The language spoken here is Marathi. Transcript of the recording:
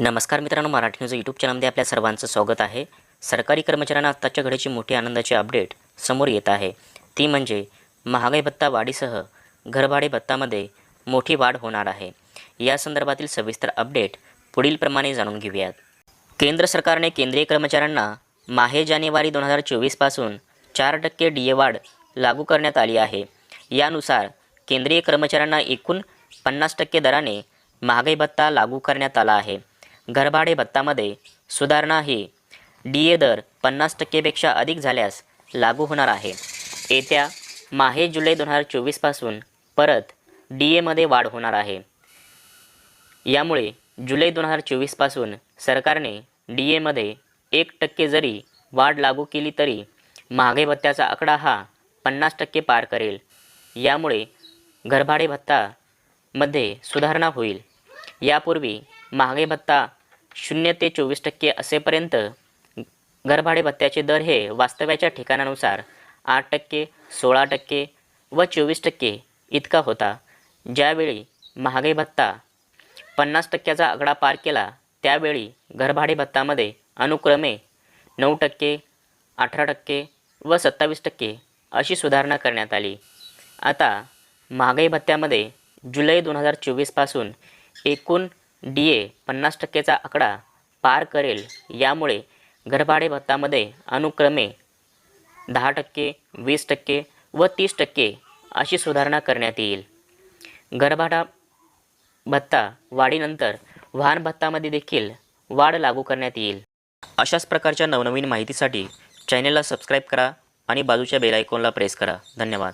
नमस्कार मित्रांनो मराठी न्यूज यूट्यूब चॅनलमध्ये आपल्या सर्वांचं स्वागत आहे. सरकारी कर्मचाऱ्यांना आत्ताच्या घडीची मोठी आनंदाची अपडेट समोर येत आहे. ती म्हणजे महागाई भत्ता वाढीसह घरभाडे भत्तामध्ये मोठी वाढ होणार आहे. या संदर्भातील सविस्तर अपडेट पुढीलप्रमाणे जाणून घेऊयात. केंद्र सरकारने केंद्रीय कर्मचाऱ्यांना माहे जानेवारी दोन हजार चोवीसपासून चार टक्के डी ए वाढ लागू करण्यात आली आहे. यानुसार केंद्रीय कर्मचाऱ्यांना एकूण पन्नास टक्के दराने महागाई भत्ता लागू करण्यात आला आहे. घरभाडे भत्तामध्ये सुधारणा ही डी ए दर पन्नास टक्केपेक्षा अधिक झाल्यास लागू होणार आहे. येत्या माहे जुलै दोन हजार चोवीसपासून परत डी एमध्ये वाढ होणार आहे. यामुळे जुलै दोन हजार चोवीसपासून सरकारने डी एमध्ये एक टक्के जरी वाढ लागू केली तरी महागाई भत्त्याचा आकडा हा पन्नास टक्के पार करेल. यामुळे घरभाडे भत्तामध्ये सुधारणा होईल. यापूर्वी महागाई भत्ता शून्य ते चोवीस टक्के असेपर्यंत घरभाडे भत्त्याचे दर हे वास्तव्याच्या ठिकाणानुसार आठ टक्के सोळा टक्के व चोवीस टक्के इतका होता. ज्यावेळी महागाई भत्ता पन्नास टक्क्याचा आकडा पार केला त्यावेळी घरभाडे भत्तामध्ये अनुक्रमे नऊ टक्के अठरा टक्के व सत्तावीस टक्के अशी सुधारणा करण्यात आली. आता महागाई भत्त्यामध्ये जुलै दोन हजार चोवीसपासून एकूण डी ए पन्नास टक्केचा आकडा पार करेल. यामुळे घरभाडे भत्तामध्ये अनुक्रमे दहा टक्के वीस टक्के व तीस टक्के अशी सुधारणा करण्यात येईल. घरभाडा भत्ता वाढीनंतर वाहन भत्तामध्ये देखील वाढ लागू करण्यात येईल. अशाच प्रकारच्या नवनवीन माहितीसाठी चॅनेलला सबस्क्राईब करा आणि बाजूच्या बेल आयकॉनला प्रेस करा. धन्यवाद.